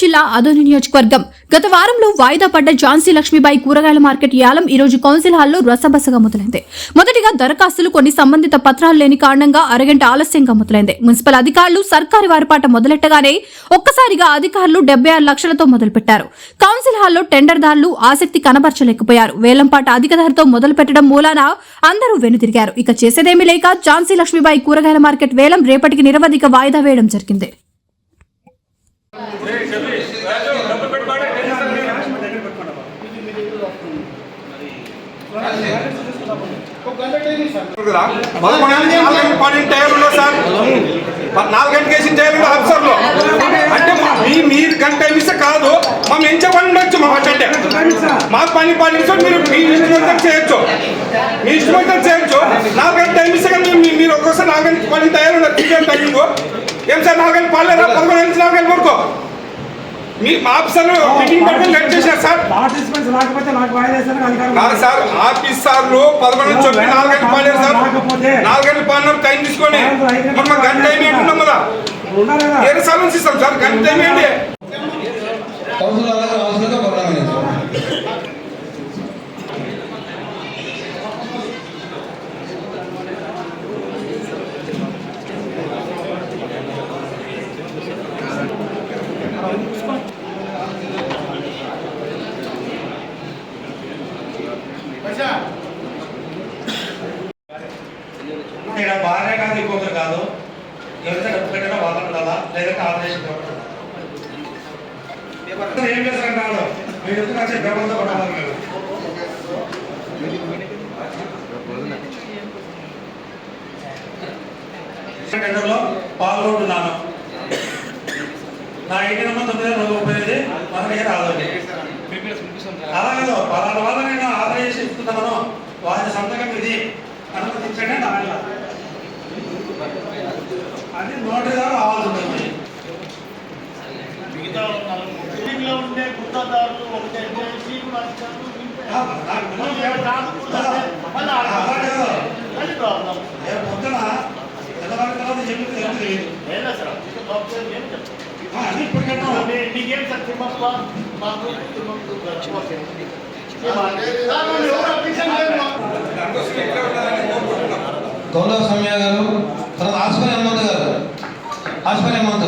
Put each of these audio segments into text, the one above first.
జిల్లా అదోని నియోజకవర్గం. గత వారంలో వాయిదా పడ్డ ఝాన్సీ లక్ష్మీబాయి కూరగాయల మార్కెట్ యాలం ఈ రోజు కౌన్సిల్ హాల్లో రసబసగా మొదలైంది. మొదటిగా దరఖాస్తులు కొన్ని సంబంధిత పత్రాలు లేని కారణంగా అరగంట ఆలస్యంగా మొదలైంది. మున్సిపల్ అధికారులు సర్కారు వారిపాట మొదలెట్టగానే ఒక్కసారిగా అధికారులు డెబ్బై ఆరు లక్షలతో మొదలుపెట్టారు. కౌన్సిల్ హాల్లో టెండర్దారులు ఆసక్తి కనబరచలేకపోయారు. వేలంపాట అధిక ధరతో మొదలు పెట్టడం మూలాన అందరూ వెనుతిరిగారు ఇక చేసేదేమీ లేక ఝాన్సీ లక్ష్మీబాయి కూరగాయల మార్కెట్ వేలం రేపటికి నిరవధిక వాయిదా వేయడం జరిగింది. పన్నెండు సార్ నాలుగు గంటలకు వేసిన టైర్లు అఫ్సర్లు అంటే మీ మీరు గంట టైం ఇస్తే కాదు మా ఎంచ పని ఉండొచ్చు మా అంటే మాకు పని పని మీరు మీ ఇష్టం చేయొచ్చు మీ ఇష్టం చేయొచ్చు నాలుగు గంట టైం ఇస్తే కానీ మీరు ఒక్కోసారి నాలుగు గంటల పని తయారు ఉండదు టైమింగ్ ఏం సార్ నాలుగు గంటలు పాలేరా పదకొండు నుంచి నాలుగు గంటల వరకు మీ ఆఫీసర్లు మీటింగ్ పెట్టుకుని లేట్ చేశారు సార్. పార్టిసిపెంట్స్ రాకపోతే నాకు వాయిదా వేసేందుకు అధికారం కాదు సార్ ఆఫీసర్లు పదకొండు నుంచి చెప్పి నాలుగు గంటలు సార్. నాలుగు గంటలు పాడినారు టైం తీసుకొని మరి మాకు గంట టైం ఏంటి ఉన్నాం కదా? ఉన్నారు కదా. ఏడు సార్లు నుంచి ఇస్తాం సార్ గంట టైం ఏంటి కౌన్సిల్ అలాగే అవసరంగా ప్రోగ్రామ్ ఇక్కడ భార్య కాదు ఇంకొకరు కాదు ఎవరైతే డబ్బు పెట్టారో వాళ్ళని కదా లేదంటే ఆపరేషన్ ఏం చేస్తారంటారు మీరు ఎందుకు వచ్చే బ్రహ్మంతో కొట్టాలి మీరు టెండర్లో పాల్గొంటున్నాను నా ఇంటి నెంబర్ తొమ్మిది వందల ముప్పై ఐదు మనకి రాదండి అలాగే పలానా వల్ల నేను ఆర్డర్ చేసి ఇస్తున్నాను వారి సంతకం ఇది. అనుమతించండి నా అది నోటి ద్వారా సార్ తిమ్మప్ప? మాకు ఎవరు అప్లికేషన్ లేదు మాకు. గౌరవ సౌమ్య గారు తర్వాత ఆస్పరి హనుమంత్ గారు. ఆస్పరి హనుమంత్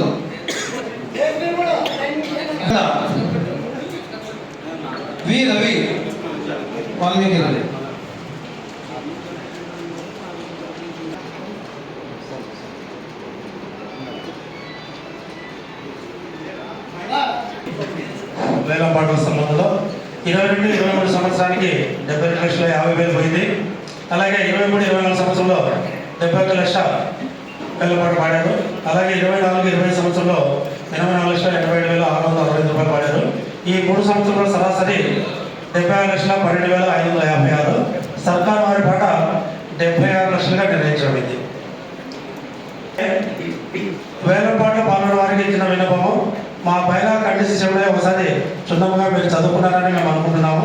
వి రవి. వాల్మీకి రవి. వేలం పాటల సంబంధంలో ఇరవై రెండు ఇరవై మూడు సంవత్సరానికి డెబ్బై రెండు లక్షల యాభై వేలు పోయింది. అలాగే ఇరవై మూడు ఇరవై నాలుగు సంవత్సరంలో డెబ్బై ఒక లక్ష వేల పాట పాడారు. అలాగే ఇరవై నాలుగు ఇరవై సంవత్సరంలో ఎనభై నాలుగు లక్షల ఎనభై ఏడు వేల ఆరు వందల అరవై రూపాయలు పాడారు. ఈ మూడు సంవత్సరాల సరాసరి డెబ్బై ఆరు లక్షల పన్నెండు వేల ఐదు వందల యాభై ఆరు. సర్కారు వారి పాట డెబ్బై ఆరు లక్షలుగా నిర్ణయించబడింది వేలంపాట పాల్గొన్న వారికి ఇచ్చిన విన్నపము మా పైన కండిషన్ ఒకసారి క్షుణ్ణంగా మీరు చదువుకున్నారని మేము అనుకుంటున్నాము.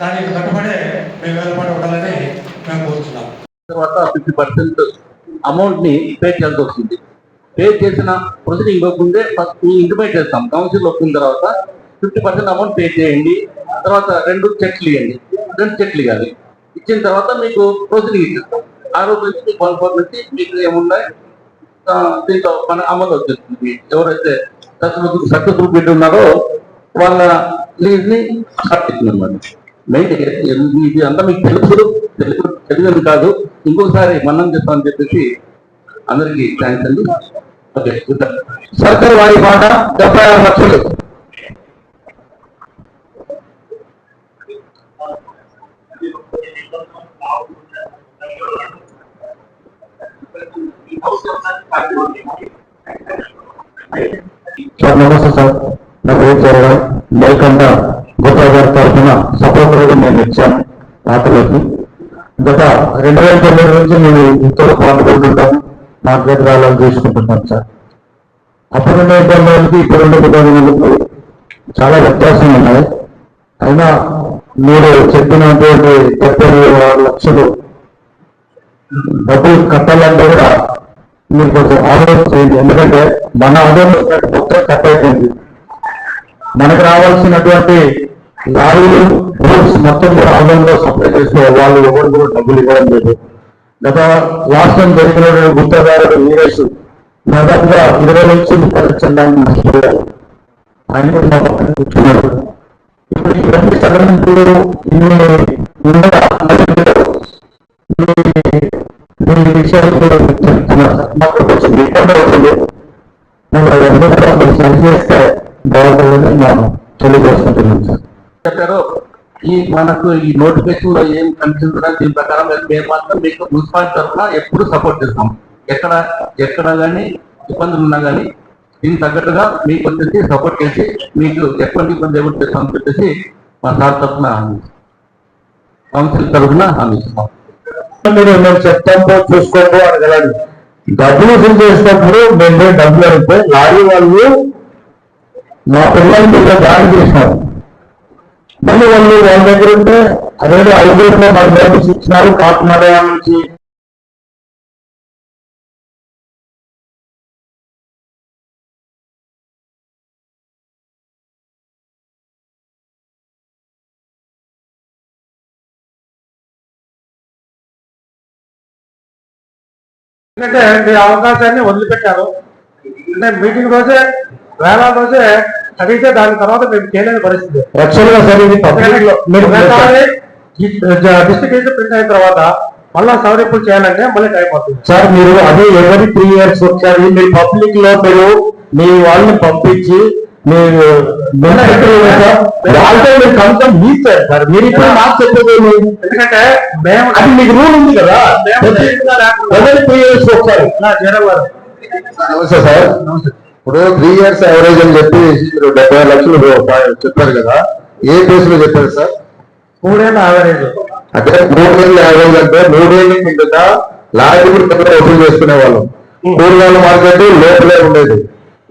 దానికి కట్టుబడే మీ వేలంపాట ఉండాలని మేము కోరుతున్నాము తర్వాత ఫిఫ్టీ పర్సెంట్ అమౌంట్ని పే చేయాల్సి వస్తుంది పే చేసిన ప్రొసీడింగ్ ఇవ్వకుందే ఫస్ట్ ఇంటిమేట్ చేస్తాం. కౌన్సిల్ వచ్చిన తర్వాత ఫిఫ్టీ పర్సెంట్ అమౌంట్ పే చేయండి. తర్వాత రెండు చెట్లు ఇవ్వండి రెండు చెట్లు ఇవ్వాలి. ఇచ్చిన తర్వాత మీకు ప్రొసీడింగ్ ఇచ్చేస్తాం. ఆ రోజు నుంచి మీకు వన్ ఫోర్ నుంచి మీకు ఏమున్నాయి దీంతో మన అమలు వచ్చేస్తుంది ఎవరైతే సక్సెస్ఫుల్ సక్సెస్ఫుల్ బిడ్ ఉన్నారో వాళ్ళ లీజ్ని అన్నమాట మెయిన్ ఇది అంతా మీకు తెలుసు తెలుసు తెలియదు కాదు. ఇంకొకసారి మనం చెప్తామని చెప్పేసి అందరికి థ్యాంక్స్ అండి. ఓకే సర్కారు వారి పాట డెబ్బై ఆరు లక్షలు. సార్ నమస్తే సార్. నా పేరు చరణ్. మేల్కొండ గోపా గారి తరఫున సపోర్టర్గా మేము ఇచ్చాను పాటలకి గత రెండు వేల తొమ్మిది నుంచి మేము ఇంతవరకు పాల్గొంటుంటాము మార్కెట్ రావాలని చూసుకుంటున్నాం సార్. అప్పుడున్న ఇబ్బందులకి ఇప్పుడున్న ఇబ్బందులకు చాలా వ్యత్యాసం ఉన్నాయి. అయినా మీరు చెప్పినటువంటి డెబ్బై లక్షలు డబ్బులు కట్టాలంటే కూడా మీరు కొంచెం ఆలోచన చేయండి. ఎందుకంటే మన ఆదాయం మొత్తం కట్ అయిపోయింది. మనకు రావాల్సినటువంటి లారీలు బోట్స్ మొత్తం కూడా ఆన్లైన్లో సప్లై చేస్తే వాళ్ళు ఎవరు కూడా డబ్బులు ఇవ్వడం లేదు. గత లాస్ట్ టైం జరిగిన గుత్తదారుడు వీరేష్ దాదాపుగా ఇరవై నుంచి ముప్పై లక్షల నష్టపోయారు. ఆయన కూడా మా పక్కన కూర్చున్నాడు. ఇప్పుడు ఇవన్నీ రెండు సగరంతులు ఇన్ని విషయాలు కూడా మీకు చెప్తున్నారు సార్. మాకు కొంచెం ఇబ్బంది అవుతుంది మేము అవన్నీ కూడా మీరు చేస్తే బాగుంటుందని మేము తెలియజేసుకుంటున్నాం సార్ చెప్పారు. ఈ మనకు ఈ నోటిఫికేషన్లో ఏం కనిపిస్తుందో దీని ప్రకారం మేము మాత్రం మీకు మున్సిపాలిటీ తరఫున ఎప్పుడు సపోర్ట్ చేస్తాం. ఎక్కడ ఎక్కడ కానీ ఇబ్బందులు ఉన్నా కానీ దీనికి తగ్గట్టుగా మీకు వచ్చేసి సపోర్ట్ చేసి మీకు ఎటువంటి ఇబ్బంది ఎవరు చేస్తామని చెప్పేసి మా సార్ తరఫున కౌన్సిల్ తరఫున హామీ ఇస్తాం. మీరు మేము చెప్తాము చూసుకోండి అనగలడు డబ్బులు ఫిల్ చేసినప్పుడు మేము డబ్బులు అడిగితే లారీ వాళ్ళు మా పిల్లలకి ఇలా దాడి చేసినారు. మళ్ళీ వాళ్ళు వాళ్ళ దగ్గర ఉంటే అదే ఐదుగురు మన దగ్గర ఇచ్చినారు కాకినాడ నుంచి ఎందుకంటే మీ అవకాశాన్ని వదిలిపెట్టారు. అంటే మీటింగ్ రోజే వేల రోజే అడిగితే దాని తర్వాత మేము చేయలేని పరిస్థితి. గా సార్ ఇది డిస్ట్రిక్ట్ అయితే ప్రింట్ అయిన తర్వాత మళ్ళా సవరింపులు చేయాలంటే మళ్ళీ టైం అవుతుంది సార్ మీరు అదే ఎవరి త్రీ ఇయర్స్ ఒకసారి మీరు పబ్లిక్లో మీరు మీ వాళ్ళని పంపించి మీరు మీరు కన్సర్న్ తీస్తారు సార్ మీరు ఇప్పుడు మాకు చెప్పేది? ఎందుకంటే మేము అది మీకు రూల్ ఉంది కదా. ఎవరి త్రీ ఇయర్స్ ఒకసారి. నమస్తే సార్. ఇప్పుడు త్రీ ఇయర్స్ యావరేజ్ అని చెప్పి మీరు డెబ్బై లక్షలు చెప్పారు కదా. ఏ ప్లేస్లో చెప్పారు సార్? మూడేళ్ళ యావరేజ్ అంటే మూడేళ్ళు యావరేజ్ అంటే మూడేళ్ళ కిందట లాజిబుల్ దగ్గర వసూలు చేసుకునే వాళ్ళం. కూరగాయల మార్కెట్ లోపలే ఉండేది.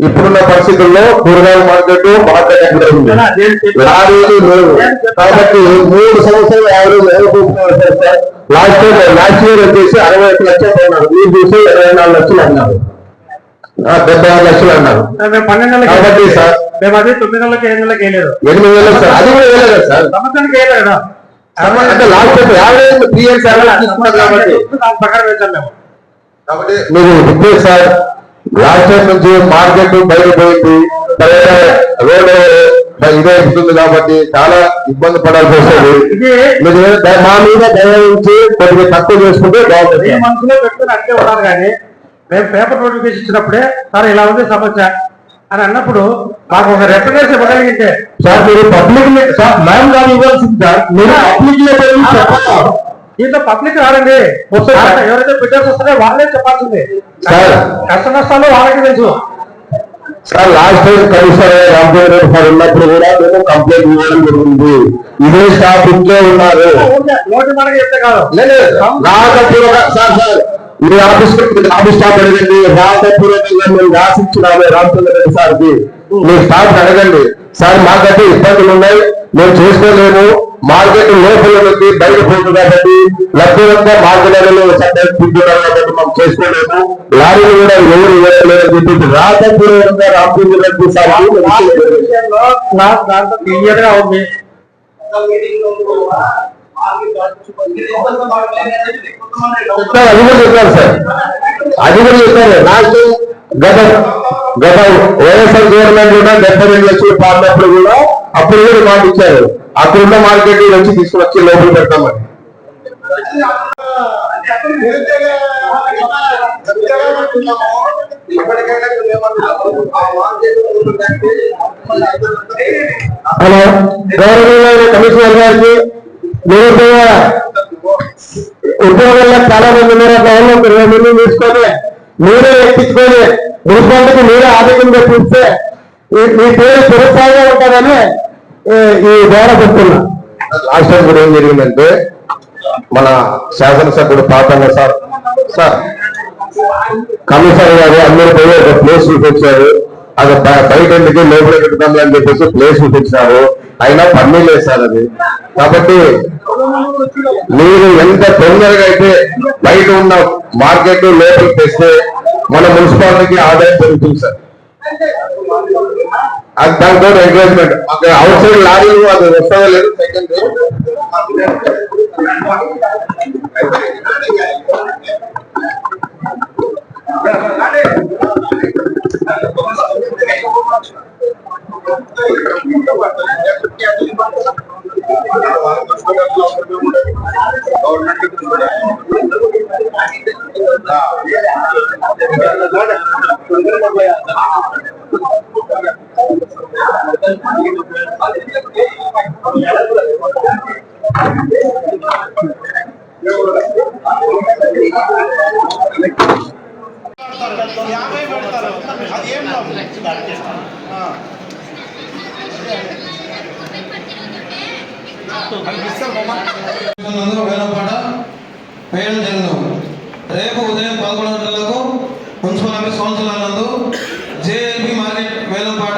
ఇప్పుడున్న పరిస్థితుల్లో కూరగాయల మార్కెట్ లేవు. కాబట్టి మూడు సంవత్సరాలు average last year last year వచ్చేసి అరవై ఒక్క లక్షలు అన్నారు. మీరు చూసి ఇరవై నాలుగు లక్షలు అన్నారు. డెబ్బై ఆరు లక్షలు అన్నారు. కాబట్టి సార్ మేము అది తొమ్మిది నెలలకి ఎనిమిది నెలలకి వేయలేదు ఎనిమిది సార్ అది కూడా వేయలేదు సార్. సంవత్సరానికి వేయలేదు అంటే last year average three years కాబట్టి. మీరు సార్ టైం నుంచి మార్కెట్ బయటపోయింది రోడ్ ఇదే ఉంటుంది కాబట్టి చాలా ఇబ్బంది పడాల్సి వస్తుంది. మీరు మా మీద దయ ఉంచి కొద్దిగా తక్కువ చేసుకుంటే బాగుంటుంది. మనసులో పెట్టుకుని అట్టే ఉన్నారు కానీ మేము పేపర్ నోటిఫికేషన్ ఇచ్చినప్పుడే సార్ ఇలా ఉంది సమస్య అని అన్నప్పుడు మాకు ఒక రిప్రజెంటేషన్ ఇవ్వగలిగితే సార్ మీరు పబ్లిక్ సార్ మ్యామ్ గారు ఇవ్వాల్సింది సార్. మీరు పబ్లిక్ దీంతో పబ్లిక్ సార్. ఎవరైతే బిడ్డర్స్ వస్తారో వాళ్ళే చెప్పాల్సింది. కష్ట నష్టాలు వాళ్ళకి తెలుసు. Sir last time commissioner Ramachandra Reddy sir ఉన్నప్పుడు కూడా మేము కంప్లైంట్ ఇవ్వడం జరిగింది. ఇదే స్టాఫ్ ఇంట్లో ఉన్నారు. మీ ఆఫీస్ ఆఫీస్ స్టాఫ్ అడగండి. రాతపూర్వకంగా మేము రాసిచ్చినాము రామచంద్ర రెడ్డి సార్కి. మీ స్టాఫ్ అడగండి. సార్ మాకంటే ఇబ్బందులు ఉన్నాయి. మేము చేసుకోలేము. మార్కెట్ లోపల ఉంది బయట పోతుంది కాబట్టి లభ్యంగా మార్కెట్లలో కాబట్టి మనం చేసుకోలేము. లారీలు కూడా ఎవరు ఇవ్వలేదు అని చెప్పి రాతపూర్వకంగా రామచంద్ర రెడ్డి సార్కి విషయంలో క్లాస్ దాంట్లో క్లియర్గా ఉంది. సార్, అది కూడా చెప్పారు సార్. అది కూడా చెప్పారు. లాస్ట్ గత గత వైఎస్ఆర్ గవర్నమెంట్ కూడా డెబ్బై రెండు లక్షలు పాడినప్పుడు కూడా అప్పుడు కూడా మాట ఇచ్చారు. అక్కడున్న మార్కెట్ వచ్చి తీసుకొచ్చి లోపల పెడతామని హలో గౌరవ కమిషనర్ గారికి నిరుద్యోగ ఉద్యోగంలో చాలా మంది ఉన్నారు అట్లా ఒక ఇరవై మంది తీసుకొని మీరే ఎక్కించుకొని మున్సిపాలిటీకి మీరే ఆదాయం తెప్పిస్తే మీ పేరు చిరస్థాయిగా ఉంటుందని ఈ- ఈ ద్వారా చెప్తున్నా లాస్ట్ టైం కూడా ఏం జరిగిందంటే మన శాసనసభ్యుడు పాపన్న సార్ సార్ కమిషనర్ గారు అందరూ పోయి ఒక ప్లేస్ చూపించారు. అది బయట ఎందుకు లోపల పెడతాం అని చెప్పేసి ప్లేస్ చూపించారు అయినా పని లేదు సార్ అది. కాబట్టి మీరు ఎంత తొందరగా అయితే బయట ఉన్న మార్కెట్ లోపలికి తెస్తే మన మున్సిపాలిటీకి ఆదాయం పెరుగుతుంది సార్. అది దాంతో ఎంకరేజ్మెంట్ అక్కడ అవుట్ సైడ్ లారీలు అది వస్తుందో లేదు సెకండ్ యాభై పెడతారు. అది ఏం లాభం ఆ. నందు వేలంపాట వేయడం జరుగును రేపు ఉదయం పదకొండు గంటలకు మున్సిపల్ ఆఫీస్ కౌన్సిల్ నందు జేఎల్బి మార్కెట్ వేలంపాట